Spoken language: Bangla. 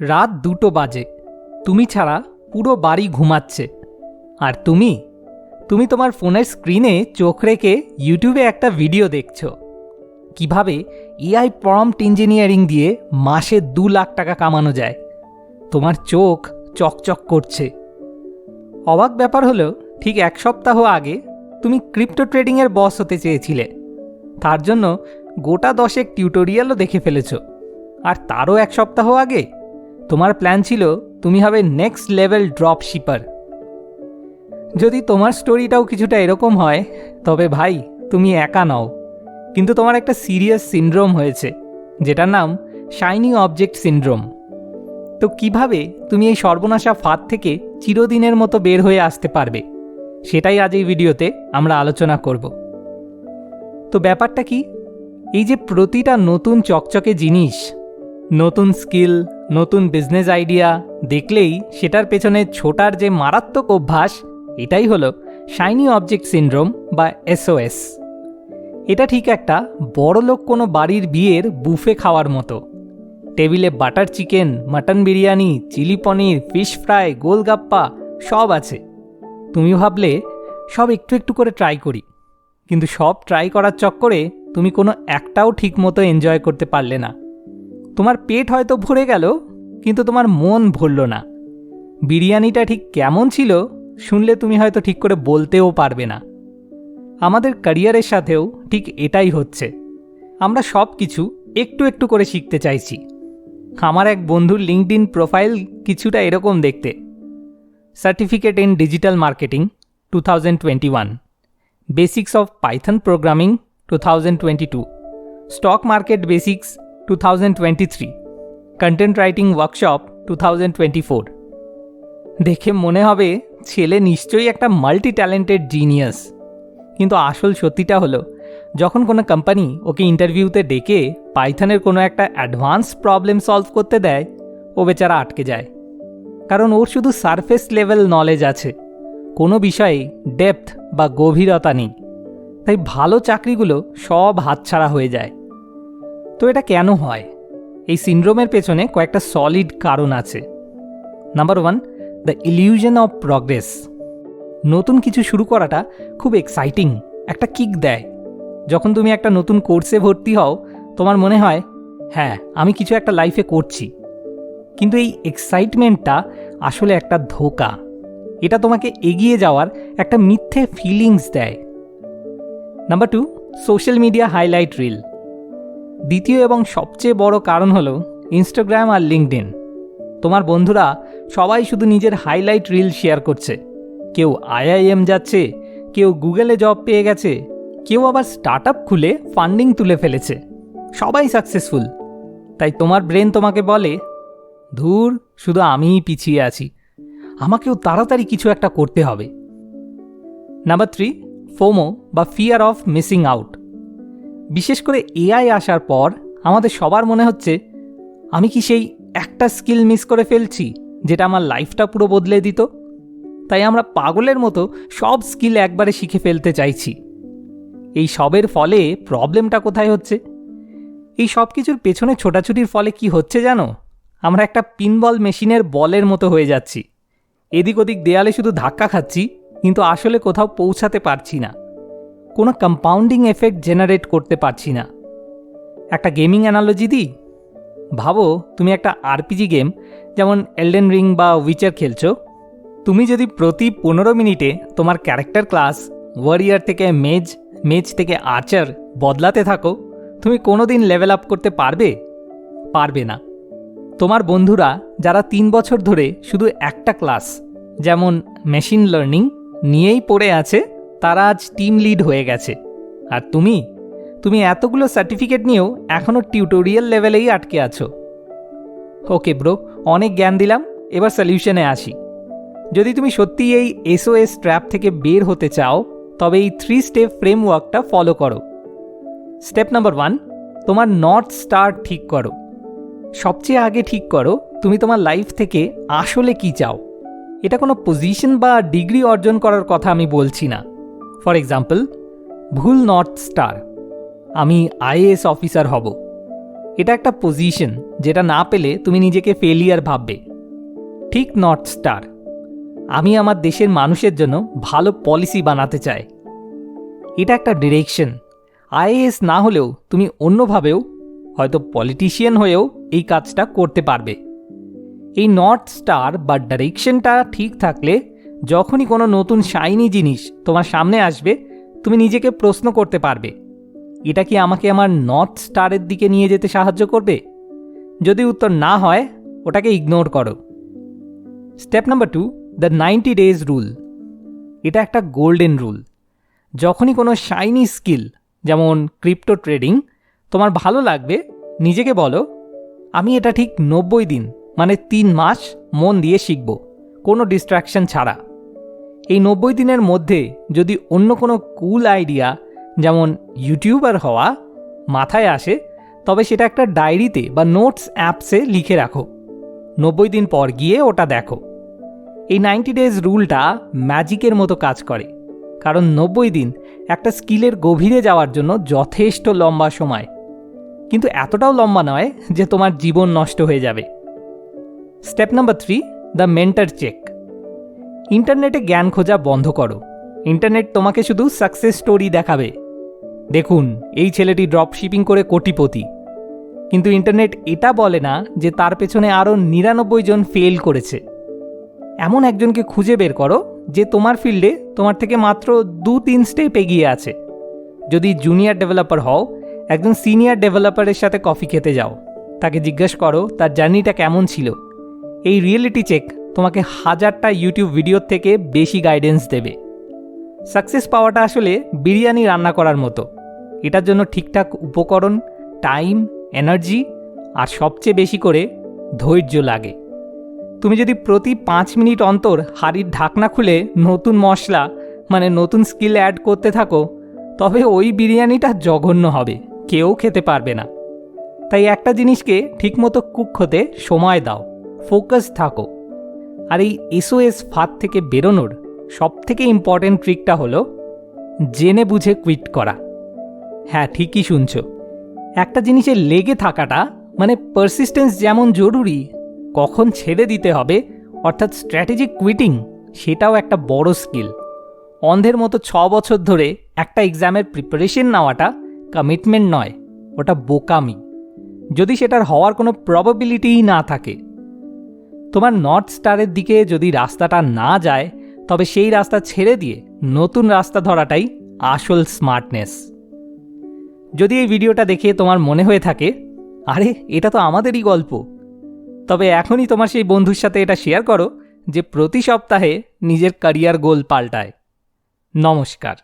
রাত দুটো বাজে। তুমি ছাড়া পুরো বাড়ি ঘুমাচ্ছে। আর তুমি? তুমি তোমার ফোনের স্ক্রিনে চোখ রেখে ইউটিউবে একটা ভিডিও দেখছ। কীভাবে এআই প্রম্পট ইঞ্জিনিয়ারিং দিয়ে মাসে দু লাখ টাকা কামানো যায়। তোমার চোখ চকচক করছে। অবাক ব্যাপার হলো ঠিক এক সপ্তাহ আগে তুমি ক্রিপ্টো ট্রেডিংয়ের বস হতে চেয়েছিলে। তার জন্য গোটা দশেক টিউটোরিয়ালও দেখে ফেলেছ। আর তারও এক সপ্তাহ আগে তোমার প্ল্যান ছিল তুমি হবে নেক্সট লেভেল ড্রপ শিপার যদি তোমার স্টোরিটাও কিছুটা এরকম হয়, তবে ভাই, তুমি একা নও। কিন্তু তোমার একটা সিরিয়াস সিনড্রোম হয়েছে, যেটার নাম শাইনি অবজেক্ট সিনড্রোম তো কীভাবে তুমি এই সর্বনাশা ফাঁদ থেকে চিরদিনের মতো বের হয়ে আসতে পারবে? সেটাই আজ এই ভিডিওতে আমরা আলোচনা করব। তো ব্যাপারটা কি? এই যে প্রতিটা নতুন চকচকে জিনিস, নতুন স্কিল নতুন বিজনেস আইডিয়া দেখলেই সেটার পেছনে ছোটার যে মারাত্মক অভ্যাস, এটাই হলো শাইনি অবজেক্ট সিনড্রোম বা এসওএস এটা ঠিক একটা বড়লোক কোনো বাড়ির বিয়ের বুফে খাওয়ার মতো। টেবিলে butter chicken mutton biryani chilli paneer fish fry golgappa সব আছে। তুমি ভাবলে সব একটু একটু করে ট্রাই করি। কিন্তু সব ট্রাই করার চক্করে তুমি কোনো একটাও ঠিক মতো এনজয় করতে পারলে না। তোমার পেট হয়তো ভরে গেল, কিন্তু তোমার মন ভরল না। বিরিয়ানিটা ঠিক কেমন ছিল, শুনলে তুমি হয়তো ঠিক করে বলতেও পারবে না। আমাদের ক্যারিয়ারের সাথেও ঠিক এটাই হচ্ছে। আমরা সব কিছু একটু একটু করে শিখতে চাইছি। আমার এক বন্ধুর লিঙ্কডইন প্রোফাইল কিছুটা এরকম দেখতে। Certificate in digital marketing two thousand twenty one basics of Python programming two thousand twenty two stock market basics two thousand twenty three content writing workshop two thousand twenty four দেখে মনে হবে ছেলে নিশ্চয়ই একটা মাল্টি ট্যালেন্টেড জিনিয়াস কিন্তু আসল সত্যিটা হলো, যখন কোনো কোম্পানি ওকে ইন্টারভিউতে ডেকে পাইথনের কোনো একটা অ্যাডভান্স প্রবলেম সলভ করতে দেয়, ও বেচারা আটকে যায়। কারণ ওর শুধু সারফেস লেভেল নলেজ আছে, কোনো বিষয়ে ডেপথ বা গভীরতা নেই। তাই ভালো চাকরিগুলো সব হাতছাড়া হয়ে যায়। তো এটা কেন হয়? এই সিন্ড্রোমের পেছনে কয়েকটা সলিড কারণ আছে। Number one the illusion of progress নতুন কিছু শুরু করাটা খুব এক্সাইটিং একটা কিক দেয়। যখন তুমি একটা নতুন কোর্সে ভর্তি হও, তোমার মনে হয় হ্যাঁ আমি কিছু একটা লাইফে করছি। কিন্তু এই এক্সাইটমেন্টটা আসলে একটা ধোকা। এটা তোমাকে এগিয়ে যাওয়ার একটা মিথ্যে ফিলিংস দেয়। Number two social media highlight reel দ্বিতীয় এবং সবচেয়ে বড় কারণ হলো ইনস্টাগ্রাম আর লিঙ্কডিন তোমার বন্ধুরা সবাই শুধু নিজের হাইলাইট রিল শেয়ার করছে। কেউ আইআইএম যাচ্ছে, কেউ গুগলে জব পেয়ে গেছে, কেউ আবার স্টার্ট আপ খুলে ফান্ডিং তুলে ফেলেছে। সবাই সাকসেসফুল তাই তোমার ব্রেন তোমাকে বলে, ধুর, শুধু আমিই পিছিয়ে আছি। আমাকেও তাড়াতাড়ি কিছু একটা করতে হবে। নাম্বার থ্রি ফোমো বা ফিয়ার অফ মিসিং আউট বিশেষ করে এআই আসার পর আমাদের সবার মনে হচ্ছে, আমি কি সেই একটা স্কিল মিস করে ফেলছি যেটা আমার লাইফটা পুরো বদলে দিত? তাই আমরা পাগলের মতো সব স্কিল একবারে শিখে ফেলতে চাইছি। এই সবের ফলে প্রবলেমটা কোথায় হচ্ছে? এই সব কিছুর পেছনে ছোটাছুটির ফলে কি হচ্ছে জানো? আমরা একটা পিনবল মেশিনের বলের মতো হয়ে যাচ্ছি। এদিক ওদিক দেয়ালে শুধু ধাক্কা খাচ্ছি, কিন্তু আসলে কোথাও পৌঁছাতে পারছি না। কোনো কম্পাউন্ডিং এফেক্ট জেনারেট করতে পারছি না। একটা গেমিং অ্যানালজি দিই? ভাবো, তুমি একটা আরপিজি গেম যেমন এলডেন রিং বা উইচার খেলছো। তুমি যদি প্রতি পনেরো মিনিটে তোমার ক্যারেক্টার ক্লাস ওয়ারিয়ার থেকে মেজ মেজ থেকে আর্চার বদলাতে থাকো, তুমি কোনো দিন লেভেল আপ করতে পারবে? পারবে না। তোমার বন্ধুরা যারা তিন বছর ধরে শুধু একটা ক্লাস যেমন মেশিন লার্নিং নিয়েই পড়ে আছে তারা আজ টিম লিড হয়ে গেছে। আর তুমি? তুমি এতগুলো সার্টিফিকেট নিয়েও এখনও টিউটোরিয়াল লেভেলেই আটকে আছো। ওকে ব্রো অনেক জ্ঞান দিলাম, এবার সলিউশনে আসি। যদি তুমি সত্যিই এই এসওএস ট্র্যাপ থেকে বের হতে চাও, তবে এই থ্রি স্টেপ ফ্রেমওয়ার্কটা ফলো করো। স্টেপ নাম্বার ওয়ান তোমার নর্থ স্টার ঠিক করো। সবচেয়ে আগে ঠিক করো, তুমি তোমার লাইফ থেকে আসলে কি চাও। এটা কোনো পজিশন বা ডিগ্রি অর্জন করার কথা আমি বলছি না। ফর এক্সাম্পল ভুল নর্থ স্টার আমি আইএএস অফিসার হব। এটা একটা পজিশন যেটা না পেলে তুমি নিজেকে ফেলিয়ার ভাববে। ঠিক নর্থ স্টার আমি আমার দেশের মানুষের জন্য ভালো পলিসি বানাতে চাই। এটা একটা ডিরেকশন আইএএস না হলেও তুমি অন্যভাবেও, হয়তো পলিটিশিয়ান হয়েও এই কাজটা করতে পারবে। এই নর্থ স্টার বা ডাইরেকশনটা ঠিক থাকলে যখনই কোনো নতুন শাইনি জিনিস তোমার সামনে আসবে, তুমি নিজেকে প্রশ্ন করতে পারবে, এটা কি আমাকে আমার নর্থ স্টারের দিকে নিয়ে যেতে সাহায্য করবে? যদি উত্তর না হয়, ওটাকে ইগনোর করো। Step number two the ninety days rule এটা একটা গোল্ডেন রুল যখনই কোনো শাইনি স্কিল যেমন ক্রিপ্টো ট্রেডিং তোমার ভালো লাগবে, নিজেকে বলো, আমি এটা ঠিক নব্বই দিন মানে তিন মাস মন দিয়ে শিখব। ডিস্ট্র্যাকশন ছাড়া। এই নব্বই দিনের মধ্যে যদি অন্য কোনো কুল আইডিয়া যেমন ইউটিউবার হওয়া, মাথায় আসে, তবে সেটা একটা ডায়েরিতে বা নোটস অ্যাপসে লিখে রাখো। নব্বই দিন পর গিয়ে ওটা দেখো। এই নাইনটি ডেজ রুলটা ম্যাজিকের মতো কাজ করে। কারণ নব্বই দিন একটা স্কিলের গভীরে যাওয়ার জন্য যথেষ্ট লম্বা সময়। কিন্তু এতটাও লম্বা নয় যে তোমার জীবন নষ্ট হয়ে যাবে। Step number three the mentor check. ইন্টারনেটে জ্ঞান খোঁজা বন্ধ করো। ইন্টারনেট তোমাকে শুধু সাকসেস স্টোরি দেখাবে। দেখুন, এই ছেলেটি ড্রপ শিপিং করে কোটিপতি। কিন্তু ইন্টারনেট এটা বলে না যে তার পেছনে আরও নিরানব্বই জন ফেল করেছে। এমন একজনকে খুঁজে বের করো যে তোমার ফিল্ডে তোমার থেকে মাত্র দু তিন স্টেপ এগিয়ে আছে। যদি জুনিয়র ডেভেলপার হও, একজন সিনিয়র ডেভেলপারের সাথে কফি খেতে যাও। তাকে জিজ্ঞেস করো তার জার্নিটা কেমন ছিল। এই রিয়েলিটি চেক তোমাকে হাজারটা ইউটিউব ভিডিওর থেকে বেশি গাইডেন্স দেবে। সাকসেস পাওয়াটা আসলে বিরিয়ানি রান্না করার মতো। এটার জন্য ঠিকঠাক উপকরণ টাইম এনার্জি আর সবচেয়ে বেশি করে ধৈর্য লাগে। তুমি যদি প্রতি পাঁচ মিনিট অন্তর হাড়ির ঢাকনা খুলে নতুন মশলা মানে নতুন স্কিল অ্যাড করতে থাকো, তবে ওই বিরিয়ানিটা জঘন্য হবে, কেউ খেতে পারবে না। তাই একটা জিনিসকে ঠিকমতো কুক হতে সময় দাও। ফোকাস থাকো। আর এই এসওএস ফাঁদ থেকে বেরোনোর সব থেকে ইম্পর্টেন্ট ট্রিকটা হলো জেনে বুঝে কুইট করা। হ্যাঁ ঠিকই শুনছো। একটা জিনিসে লেগে থাকাটা মানে পারসিস্টেন্স যেমন জরুরি, কখন ছেড়ে দিতে হবে, অর্থাৎ স্ট্র্যাটেজিক কুইটিং সেটাও একটা বড় স্কিল অন্ধের মতো ছ বছর ধরে একটা এক্সামের প্রিপারেশন নেওয়াটা কমিটমেন্ট নয়, ওটা বোকামি। যদি সেটার হওয়ার কোনো প্রবাবিলিটিই না থাকে তোমার নর্থ স্টারের দিকে যদি রাস্তাটা না যায়, তবে সেই রাস্তা ছেড়ে দিয়ে নতুন রাস্তা ধরাটাই আসল স্মার্টনেস যদি এই ভিডিওটা দেখে তোমার মনে হয়ে থাকে, আরে, এটা তো আমাদেরই গল্প। তবে এখনই তোমার সেই বন্ধুর সাথে এটা শেয়ার করো যে প্রতি সপ্তাহে নিজের ক্যারিয়ার গোল পাল্টায়। নমস্কার।